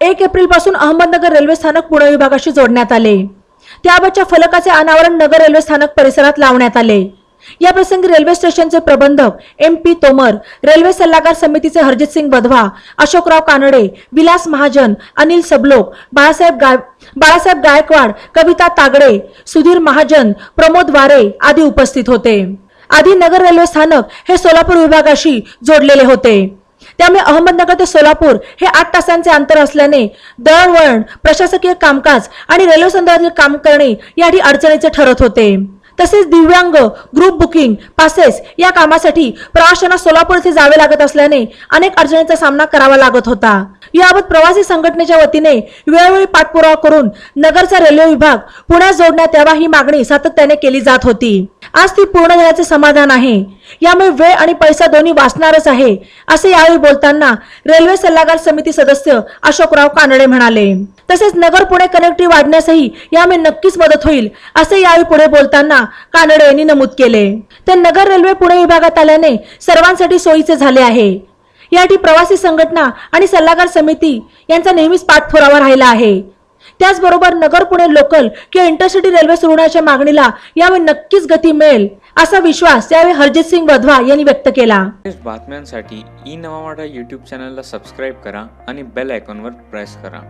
एक एप्रिलपासून अहमदनगर रेल्वे स्थानक पुणे विभागाशी जोडण्यात आले. त्याबाबतच्या फलकाचे अनावरण नगर रेल्वे स्थानक परिसरात लावण्यात आले. या प्रसंगी रेल्वे स्टेशनचे प्रबंधक एम पी तोमर रेल्वे सल्लागार समितीचे हरजित सिंग बधवा अशोकराव कानडे विलास महाजन अनिल सबलोक बाळासाहेब गाय बाळासाहेब गायकवाड कविता तागडे सुधीर महाजन प्रमोद वारे आदी उपस्थित होते. आधी नगर रेल्वे स्थानक हे सोलापूर विभागाशी जोडलेले होते. त्यामुळे अहमदनगर ते सोलापूर हे आठ तासांचे अंतर असल्याने दळणवळण प्रशासकीय कामकाज आणि रेल्वे संदर्भातील काम करणे याआधी अडचणीचे ठरत होते. तसेच दिव्यांग ग्रुप बुकिंग पासेस या कामासाठी प्रवाशांना सोलापूर येथे जावे लागत असल्याने अनेक अडचणींचा सामना करावा लागत होता. याबाबत प्रवासी संघटनेच्या वतीने वेळोवेळी पाठपुरावा करून नगरचा रेल्वे विभाग पुण्यास जोडण्यात यावा ही मागणी सातत्याने केली जात होती. आज ती पूर्ण झाल्याचे समाधान आहे. यामुळे वेळ आणि पैसा दोन्ही वाचणारच आहे असे यावेळी बोलताना रेल्वे सल्लागार समिती सदस्य अशोकराव कानडे म्हणाले. तसेच नगर पुणे कनेक्टिव्ह वाढण्यासही यामुळे नक्कीच मदत होईल असे यावेळी पुढे बोलताना कानडे यांनी नमूद केले. तर नगर रेल्वे पुणे विभागात आल्याने सर्वांसाठी सोयीचे झाले आहे. यासाठी प्रवासी संघटना आणि सल्लागार समिती यांचा नेहमीच पाठपुरावा राहिला आहे. त्याचबरोबर नगर पुणे लोकल किंवा इंटरसिटी रेल्वे सुरू होण्याच्या मागणीला यावेळी नक्कीच गती मिळेल असा विश्वास यावेळी हरजित सिंग वधवा यांनी व्यक्त केला. बातम्यांसाठी ई नवा मराठा यूट्यूब चॅनलला सबस्क्राईब करा आणि बेल आयकॉनवर प्रेस करा.